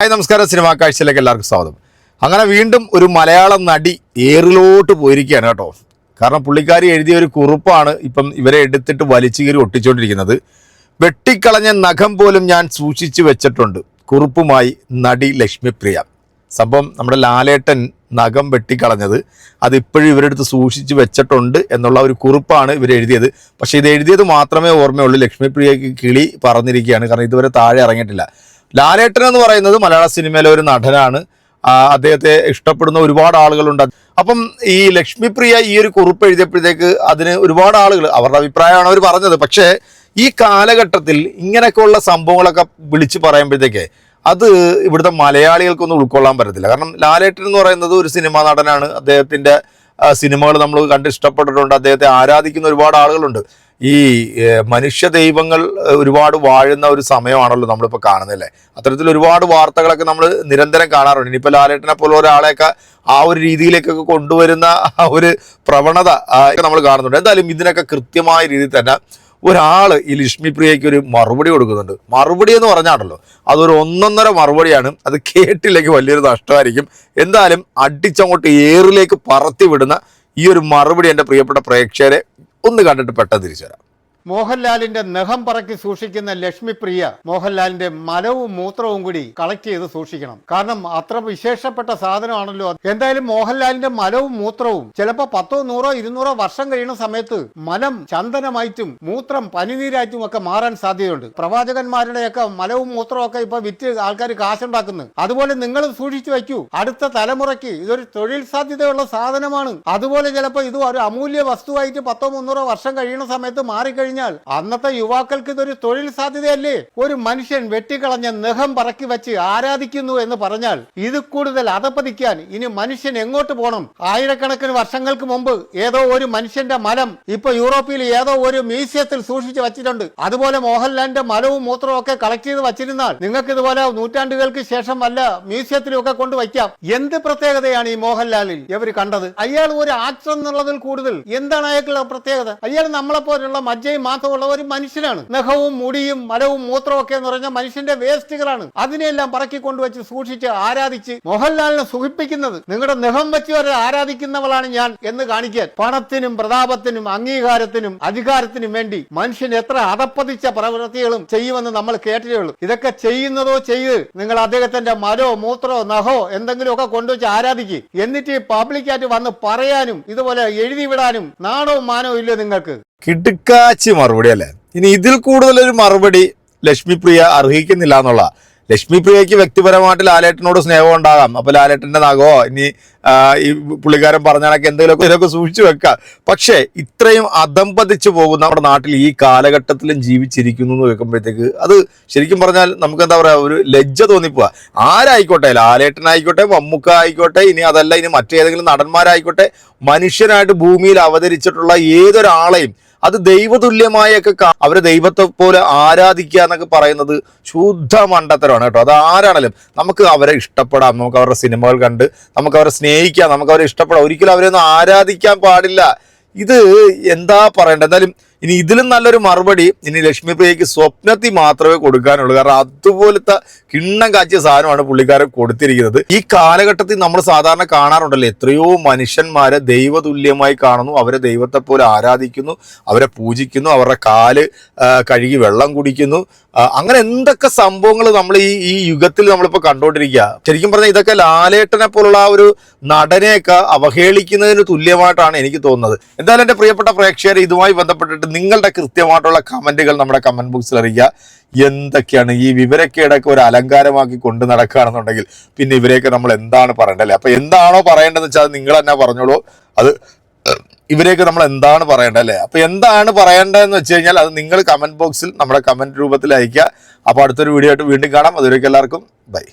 Hi നമസ്കാരം. Cinema കാഴ്ചയിലേക്ക് എല്ലാവർക്കും സ്വാഗതം. അങ്ങനെ വീണ്ടും ഒരു മലയാളം നടി ഏറിലോട്ട് പോയിരിക്കുകയാണ് കേട്ടോ. കാരണം പുള്ളിക്കാരി എഴുതിയ ഒരു കുറിപ്പാണ് ഇപ്പം ഇവരെ എടുത്തിട്ട് വലിച്ചു കീറി ഒട്ടിച്ചുകൊണ്ടിരിക്കുന്നത്. വെട്ടിക്കളഞ്ഞ നഖം പോലും ഞാൻ സൂക്ഷിച്ചു വെച്ചിട്ടുണ്ട്. കുറിപ്പുമായി നടി ലക്ഷ്മിപ്രിയ. സംഭവം നമ്മുടെ ലാലേട്ടൻ നഖം വെട്ടിക്കളഞ്ഞത് അത് ഇപ്പോഴും ഇവരുടെ അടുത്ത് സൂക്ഷിച്ചു വെച്ചിട്ടുണ്ട് എന്നുള്ള ഒരു കുറിപ്പാണ് ഇവർ എഴുതിയത്. പക്ഷേ ഇത് എഴുതിയത് മാത്രമേ ഓർമ്മയുള്ളൂ. ലക്ഷ്മിപ്രിയക്ക് കിളി പറഞ്ഞിരിക്കുകയാണ് കാരണം ഇതുവരെ താഴെ ഇറങ്ങിയിട്ടില്ല. ലാലേട്ടൻ എന്ന് പറയുന്നത് മലയാള സിനിമയിലെ ഒരു നടനാണ്. അദ്ദേഹത്തെ ഇഷ്ടപ്പെടുന്ന ഒരുപാട് ആളുകളുണ്ട്. അപ്പം ഈ ലക്ഷ്മിപ്രിയ ഈ ഒരു കുറിപ്പ് എഴുതിയപ്പോഴത്തേക്ക് അതിന് ഒരുപാട് ആളുകൾ അവരുടെ അഭിപ്രായമാണ് അവർ പറഞ്ഞത്. പക്ഷേ ഈ കാലഘട്ടത്തിൽ ഇങ്ങനെയൊക്കെയുള്ള സംഭവങ്ങളൊക്കെ വിളിച്ചു പറയുമ്പോഴത്തേക്ക് അത് ഇവിടുത്തെ മലയാളികൾക്കൊന്നും ഉൾക്കൊള്ളാൻ പറ്റത്തില്ല. കാരണം ലാലേട്ടൻ എന്ന് പറയുന്നത് ഒരു സിനിമാ നടനാണ്. അദ്ദേഹത്തിന്റെ സിനിമകൾ നമ്മൾ കണ്ട് ഇഷ്ടപ്പെട്ടിട്ടുണ്ട്. അദ്ദേഹത്തെ ആരാധിക്കുന്ന ഒരുപാട് ആളുകളുണ്ട്. ഈ മനുഷ്യ ദൈവങ്ങൾ ഒരുപാട് വാഴുന്ന ഒരു സമയമാണല്ലോ നമ്മളിപ്പോൾ കാണുന്നില്ലേ അത്തരത്തിൽ ഒരുപാട് വാർത്തകളൊക്കെ നമ്മൾ നിരന്തരം കാണാറുണ്ട്. ഇനിയിപ്പോൾ ലാലേട്ടനെ പോലെ ഒരാളെയൊക്കെ ആ ഒരു രീതിയിലേക്കൊക്കെ കൊണ്ടുവരുന്ന ഒരു പ്രവണത നമ്മൾ കാണുന്നുണ്ട്. എന്തായാലും ഇതിനൊക്കെ കൃത്യമായ രീതിയിൽ തന്നെ ഒരാൾ ഈ ലക്ഷ്മി പ്രിയയ്ക്ക് ഒരു മറുപടി കൊടുക്കുന്നുണ്ട്. മറുപടി എന്ന് പറഞ്ഞാണല്ലോ അതൊരു ഒന്നൊന്നര മറുപടിയാണ്. അത് കേട്ടില്ലെങ്കിൽ വലിയൊരു നഷ്ടമായിരിക്കും. എന്തായാലും അടിച്ചങ്ങോട്ട് ഏറിലേക്ക് പറത്തി വിടുന്ന ഈ ഒരു മറുപടി എന്റെ പ്രിയപ്പെട്ട പ്രേക്ഷകരെ ഒന്ന് കണ്ടിട്ട് പെട്ടെന്ന് തിരിച്ചു വരാം. മോഹൻലാലിന്റെ നഖം പറക്കി സൂക്ഷിക്കുന്ന ലക്ഷ്മിപ്രിയ മോഹൻലാലിന്റെ മലവും മൂത്രവും കൂടി കളക്ട് ചെയ്ത് സൂക്ഷിക്കണം. കാരണം അത്ര വിശേഷപ്പെട്ട സാധനമാണല്ലോ എന്തായാലും മോഹൻലാലിന്റെ മലവും മൂത്രവും ചിലപ്പോ പത്തോ നൂറോ ഇരുന്നൂറോ വർഷം കഴിയുന്ന സമയത്ത് മലം ചന്ദനമായിട്ടും മൂത്രം പനിനീരായിട്ടും ഒക്കെ മാറാൻ സാധ്യതയുണ്ട്. പ്രവാചകന്മാരുടെയൊക്കെ മലവും മൂത്രവും ഒക്കെ ഇപ്പൊ വിറ്റ് ആൾക്കാർ കാശുണ്ടാക്കുന്നു. അതുപോലെ നിങ്ങൾ സൂക്ഷിച്ചു വയ്ക്കൂ. അടുത്ത തലമുറയ്ക്ക് ഇതൊരു തൊഴിൽ സാധ്യതയുള്ള സാധനമാണ്. അതുപോലെ ചിലപ്പോൾ ഇത് ഒരു അമൂല്യ വസ്തുവായിട്ട് പത്തോ മുന്നൂറോ വർഷം കഴിയുന്ന സമയത്ത് മാറിക്കഴിഞ്ഞാൽ അന്നത്തെ യുവാക്കൾക്ക് ഇതൊരു തൊഴിൽ സാധ്യതയല്ലേ? ഒരു മനുഷ്യൻ വെട്ടിക്കളഞ്ഞ നഖം പറക്കി വെച്ച് ആരാധിക്കുന്നു എന്ന് പറഞ്ഞാൽ ഇത് കൂടുതൽ അതപ്പതിക്കാൻ ഇനി മനുഷ്യൻ എങ്ങോട്ട് പോകണം ആയിരക്കണക്കിന് വർഷങ്ങൾക്ക് മുമ്പ് ഏതോ ഒരു മനുഷ്യന്റെ മലം ഇപ്പൊ യൂറോപ്പിൽ ഏതോ ഒരു മ്യൂസിയത്തിൽ സൂക്ഷിച്ചു വച്ചിട്ടുണ്ട്. അതുപോലെ മോഹൻലാലിന്റെ മലവും മൂത്രവും ഒക്കെ കളക്ട് ചെയ്ത് വച്ചിരുന്നാൽ നിങ്ങൾക്ക് ഇതുപോലെ നൂറ്റാണ്ടുകൾക്ക് ശേഷം വല്ല മ്യൂസിയത്തിലും ഒക്കെ കൊണ്ടുവയ്ക്കാം എന്ത് പ്രത്യേകതയാണ് ഈ മോഹൻലാലിൽ? ഇവർ കണ്ടത്. അയാൾ ഒരു ആക്ടർ എന്നുള്ളതിൽ കൂടുതൽ എന്താണ് അയാൾക്കുള്ള പ്രത്യേകത? അയാൾ നമ്മളെ പോലുള്ള മജ്ജയും മാത്രമുള്ള ഒരു മനുഷ്യനാണ്. നഖവും മുടിയും മലവും മൂത്രവും ഒക്കെ എന്ന് മനുഷ്യന്റെ വേസ്റ്റുകളാണ്. അതിനെല്ലാം പറക്കി കൊണ്ടുവച്ച് സൂക്ഷിച്ച് ആരാധിച്ച് മോഹൻലാലിനെ സുഖിപ്പിക്കുന്നത്. നിങ്ങളുടെ നഖം വെച്ച് വരെ ആരാധിക്കുന്നവളാണ് ഞാൻ എന്ന് കാണിക്കാൻ പണത്തിനും പ്രതാപത്തിനും അംഗീകാരത്തിനും അധികാരത്തിനും വേണ്ടി മനുഷ്യൻ എത്ര അതപ്പതിച്ച പ്രവൃത്തികളും ചെയ്യുമെന്ന് നമ്മൾ കേട്ടിട്ടുള്ളൂ ഇതൊക്കെ ചെയ്യുന്നതോ ചെയ്ത് നിങ്ങൾ അദ്ദേഹത്തിന്റെ മലോ മൂത്രോ നഖോ എന്തെങ്കിലുമൊക്കെ കൊണ്ടുവച്ച് ആരാധിക്കുക എന്നിട്ട് പബ്ലിക്കായിട്ട് വന്ന് പറയാനും ഇതുപോലെ എഴുതി വിടാനും നാടോ മാനോ ഇല്ല നിങ്ങൾക്ക്? കിടുക്കാച്ചി മറുപടി അല്ലേ? ഇനി ഇതിൽ കൂടുതലൊരു മറുപടി ലക്ഷ്മിപ്രിയ അർഹിക്കുന്നില്ല എന്നുള്ള ലക്ഷ്മിപ്രിയയ്ക്ക് വ്യക്തിപരമായിട്ട് ലാലേട്ടനോട് സ്നേഹം ഉണ്ടാകാം. അപ്പൊ ലാലേട്ടന്റെ നഖോ ഇനി ഈ പുള്ളിക്കാരൻ പറഞ്ഞ കണക്ക് എന്തെങ്കിലുമൊക്കെ ഇതിലൊക്കെ സൂക്ഷിച്ചു വെക്കാം. പക്ഷേ ഇത്രയും അധംപതിച്ചു പോകുന്ന നമ്മുടെ നാട്ടിൽ ഈ കാലഘട്ടത്തിലും ജീവിച്ചിരിക്കുന്നു എന്ന് വെക്കുമ്പോഴത്തേക്ക് അത് ശരിക്കും പറഞ്ഞാൽ നമുക്ക് എന്താ പറയുക ഒരു ലജ്ജ തോന്നിപ്പോ ആരായിക്കോട്ടെ ലാലേട്ടനായിക്കോട്ടെ മമ്മൂക്ക ആയിക്കോട്ടെ ഇനി അതല്ല ഇനി മറ്റേതെങ്കിലും നടന്മാരായിക്കോട്ടെ മനുഷ്യനായിട്ട് ഭൂമിയിൽ അവതരിച്ചിട്ടുള്ള ഏതൊരാളെയും അത് ദൈവതുല്യമായൊക്കെ അവരെ ദൈവത്തെ പോലെ ആരാധിക്കുക എന്നൊക്കെ പറയുന്നത് ശുദ്ധ മണ്ടത്തരമാണ് കേട്ടോ. അത് ആരാണേലും നമുക്ക് അവരെ ഇഷ്ടപ്പെടാം. നമുക്ക് അവരുടെ സിനിമകൾ കണ്ട് നമുക്ക് അവരെ സ്നേഹിക്കാം. നമുക്ക് അവരെ ഇഷ്ടപ്പെടാം. ഒരിക്കലും അവരെ ഒന്നും ആരാധിക്കാൻ പാടില്ല. ഇത് എന്താ പറയണ്ടത്? എന്തായാലും ഇനി ഇതിലും നല്ലൊരു മറുപടി ഇനി ലക്ഷ്മിപ്രിയക്ക് സ്വപ്നത്തിൽ മാത്രമേ കൊടുക്കാനുള്ളൂ. കാരണം അതുപോലത്തെ കിണ്ണം കാച്ചിയ സാധനമാണ് പുള്ളിക്കാരൻ കൊടുത്തിരിക്കുന്നത്. ഈ കാലഘട്ടത്തിൽ നമ്മൾ സാധാരണ കാണാറുണ്ടല്ലോ എത്രയോ മനുഷ്യന്മാരെ ദൈവതുല്യമായി കാണുന്നു അവരെ ദൈവത്തെ പോലെ ആരാധിക്കുന്നു അവരെ പൂജിക്കുന്നു അവരുടെ കാൽ കഴുകി വെള്ളം കുടിക്കുന്നു. അങ്ങനെ എന്തൊക്കെ സംഭവങ്ങൾ നമ്മൾ ഈ ഈ യുഗത്തിൽ നമ്മളിപ്പോൾ കണ്ടുകൊണ്ടിരിക്കുക ശരിക്കും പറഞ്ഞാൽ ഇതൊക്കെ ലാലേട്ടനെ പോലുള്ള ആ ഒരു നടനെയൊക്കെ അവഹേളിക്കുന്നതിന് തുല്യമായിട്ടാണ് എനിക്ക് തോന്നുന്നത്. എന്തായാലും എന്റെ പ്രിയപ്പെട്ട പ്രേക്ഷകരെ ഇതുമായി ബന്ധപ്പെട്ടിട്ട് നിങ്ങളുടെ കൃത്യമായിട്ടുള്ള കമന്റുകൾ നമ്മുടെ കമന്റ് ബോക്സിൽ അറിയിക്കുക. എന്തൊക്കെയാണ് ഈ വിവരക്കേടൊക്കെ ഒരു അലങ്കാരമാക്കി കൊണ്ട് നടക്കുകയാണെന്നുണ്ടെങ്കിൽ പിന്നെ ഇവരെയൊക്കെ നമ്മൾ എന്താണ് പറയേണ്ടത് അല്ലേ? അപ്പോൾ എന്താണോ പറയേണ്ടതെന്ന് വെച്ചാൽ നിങ്ങൾ തന്നെ പറഞ്ഞോളൂ. അത് ഇവരെയൊക്കെ നമ്മൾ എന്താണ് പറയേണ്ടത് അല്ലേ? അപ്പം എന്താണ് പറയേണ്ടതെന്ന് വെച്ച് കഴിഞ്ഞാൽ അത് നിങ്ങൾ കമന്റ് ബോക്സിൽ നമ്മുടെ കമന്റ് രൂപത്തിൽ അയക്കുക അപ്പോൾ അടുത്തൊരു വീഡിയോ ആയിട്ട് വീണ്ടും കാണാം. അതുവരേക്കും എല്ലാവർക്കും ബൈ.